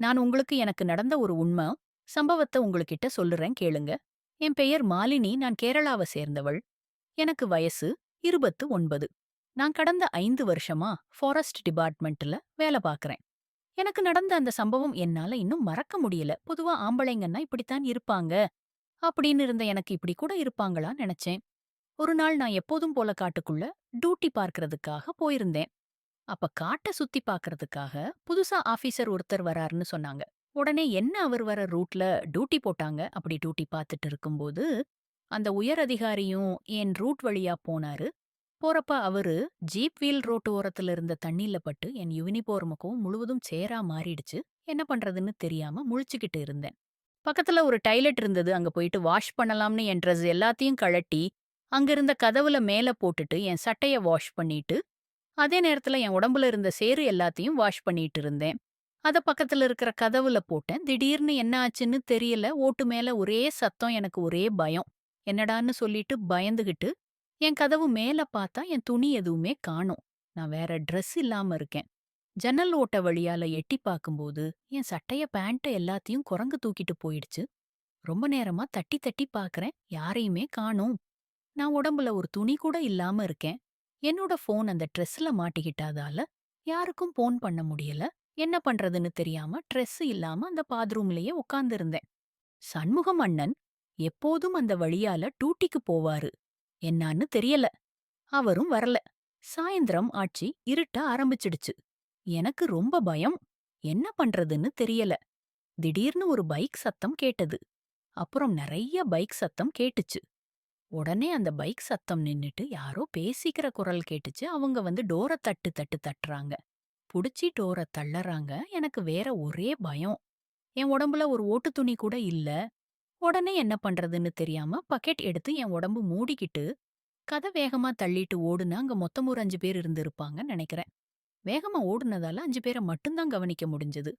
நான் உங்களுக்கு எனக்கு நடந்த ஒரு உண்மை சம்பவத்தை உங்ககிட்ட சொல்லுறேன் கேளுங்க. என் பெயர் மாலினி நான் கேரளாவை சேர்ந்தவள். எனக்கு வயசு இருபத்து ஒன்பது. நான் கடந்த ஐந்து வருஷமா ஃபாரஸ்ட் டிபார்ட்மெண்ட்ல வேலை பார்க்கறேன் எனக்கு நடந்த அந்த சம்பவம் என்னால இன்னும் மறக்க முடியல. பொதுவா ஆம்பளைங்கன்னா இப்படித்தான் இருப்பாங்க. அப்படின்னு இருந்த எனக்கு இப்படி கூட இருப்பாங்களா நினைச்சேன். ஒரு நாள் நான் எப்போதும் போல காட்டுக்குள்ள டியூட்டி பார்க்கறதுக்காக போயிருந்தேன். அப்ப காட்ட சுத்தி பாக்குறதுக்காக புதுசா ஆபீசர் ஒருத்தர் வராருன்னு சொன்னாங்க. உடனே என்ன அவர் வர ரூட்ல டியூட்டி போட்டாங்க? அப்படி டியூட்டி பார்த்துட்டு இருக்கும்போது அந்த உயர் அதிகாரியும் என் ரூட் வழியா போனாரு. போறப்ப அவரு ஜீப் வீல் ரோட்டு ஓரத்துல இருந்த தண்ணியில பட்டு என் யூனிஃபார்முக்கும் முழுவதும் சேரா மாறிடுச்சு. என்ன பண்றதுன்னு தெரியாம முழிச்சுக்கிட்டு இருந்தேன். பக்கத்துல ஒரு டைலெட் இருந்தது. அங்க போயிட்டு வாஷ் பண்ணலாம்னு என் ட்ரெஸ் எல்லாத்தையும் கழட்டி அங்க இருந்த கதவுல மேல போட்டுட்டு என் சட்டைய வாஷ் பண்ணிட்டு அதே நேரத்துல என் உடம்புல இருந்த சேரு எல்லாத்தையும் வாஷ் பண்ணிட்டு இருந்தேன். அத பக்கத்துல இருக்கிற கதவுல போட்டேன். திடீர்னு என்ன ஆச்சுன்னு தெரியல. ஓட்டு மேல ஒரே சத்தம் எனக்கு ஒரே பயம். என்னடான்னு சொல்லிட்டு பயந்துகிட்டு என் கதவு மேல பார்த்தா என் துணி எதுவுமே காணோம். நான் வேற ட்ரெஸ் இல்லாம இருக்கேன். ஜன்னல் ஓட்ட வழியால எட்டி பார்க்கும்போது என் சட்டைய பேண்ட்ட எல்லாத்தையும் குரங்கு தூக்கிட்டு போயிடுச்சு. ரொம்ப நேரமா தட்டி தட்டி பார்க்கறேன். யாரையுமே காணோம். நான் உடம்புல ஒரு துணி கூட இல்லாம இருக்கேன். என்னோட ஃபோன் அந்த ட்ரெஸ்ல மாட்டிக்கிட்டாதால யாருக்கும் போன் பண்ண முடியல. என்ன பண்றதுன்னு தெரியாம ட்ரெஸ் இல்லாம அந்த பாத்ரூம்லயே உட்கார்ந்திருந்தேன் சண்முகம் அண்ணன் எப்போதும் அந்த வழியால டூட்டிக்கு போவாரு. என்னான்னு தெரியல. அவரும் வரல. சாயந்தரம் ஆட்சி இருட்ட ஆரம்பிச்சிடுச்சு. எனக்கு ரொம்ப பயம். என்ன பண்றதுன்னு தெரியல. திடீர்னு ஒரு பைக் சத்தம் கேட்டது. அப்புறம் நிறைய பைக் சத்தம் கேட்டுச்சு. உடனே அந்த பைக் சத்தம் நின்னுட்டு யாரோ பேசிக்கிற குரல் கேட்டுச்சு. அவங்க வந்து டோர தட்டு தட்டு தட்டுறாங்க. புடிச்சி டோர தள்ளறாங்க. எனக்கு வேற ஒரே பயம். என் உடம்புல ஒரு ஓட்டு துணி கூட இல்ல. உடனே என்ன பண்றதுன்னு தெரியாம பக்கெட் எடுத்து என் உடம்பு மூடிக்கிட்டு கதை வேகமா தள்ளிட்டு ஓடுனா அங்க மொத்தம் ஒரு அஞ்சு பேர் இருந்திருப்பாங்கன்னு நினைக்கிறேன். வேகமா ஓடுனதால அஞ்சு பேரை மட்டும்தான் கவனிக்க முடிஞ்சது.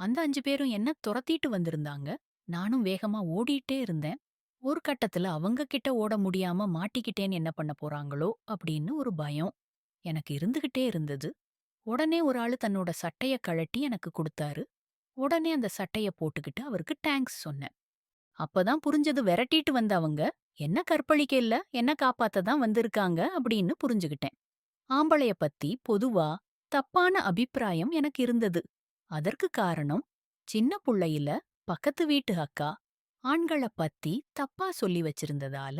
அந்த அஞ்சு பேரும் என்ன துரத்திட்டு வந்திருந்தாங்க? நானும் வேகமா ஓடிட்டே இருந்தேன். ஒரு கட்டத்துல அவங்க கிட்ட ஓட முடியாம மாட்டிக்கிட்டேன்னு என்ன பண்ண போறாங்களோ அப்படின்னு ஒரு பயம் எனக்கு இருந்துகிட்டே இருந்தது. உடனே ஒரு ஆளு தன்னோட சட்டைய கழட்டி எனக்கு கொடுத்தாரு. உடனே அந்த சட்டைய போட்டுக்கிட்டு அவருக்கு தேங்க்ஸ் சொன்னேன். அப்பதான் புரிஞ்சது விரட்டிட்டு வந்த அவங்க என்ன கற்பழிக்க இல்ல? என்ன காப்பாத்த தான் வந்திருக்காங்க? அப்படின்னு புரிஞ்சுகிட்டேன். ஆம்பளைய பத்தி பொதுவா தப்பான அபிப்பிராயம் எனக்கு இருந்தது. அதற்கு காரணம் சின்ன புள்ளையில பக்கத்து வீட்டு அக்கா ஆண்கள பத்தி தப்பா சொல்லி வச்சிருந்ததால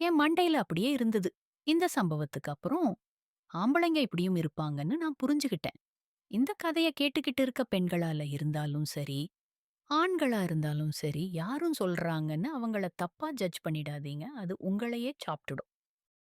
என் மண்டையில அப்படியே இருந்தது. இந்த சம்பவத்துக்கு அப்புறம் ஆம்பளைங்க இப்படியும் இருப்பாங்கன்னு நான் புரிஞ்சுகிட்டேன். இந்த கதைய கேட்டுக்கிட்டு இருக்க பெண்களால இருந்தாலும் சரி ஆண்களா இருந்தாலும் சரி யாரும் சொல்றாங்கன்னு அவங்கள தப்பா ஜட்ஜ் பண்ணிடாதீங்க. அது உங்களையே சாப்பிட்டுடும்.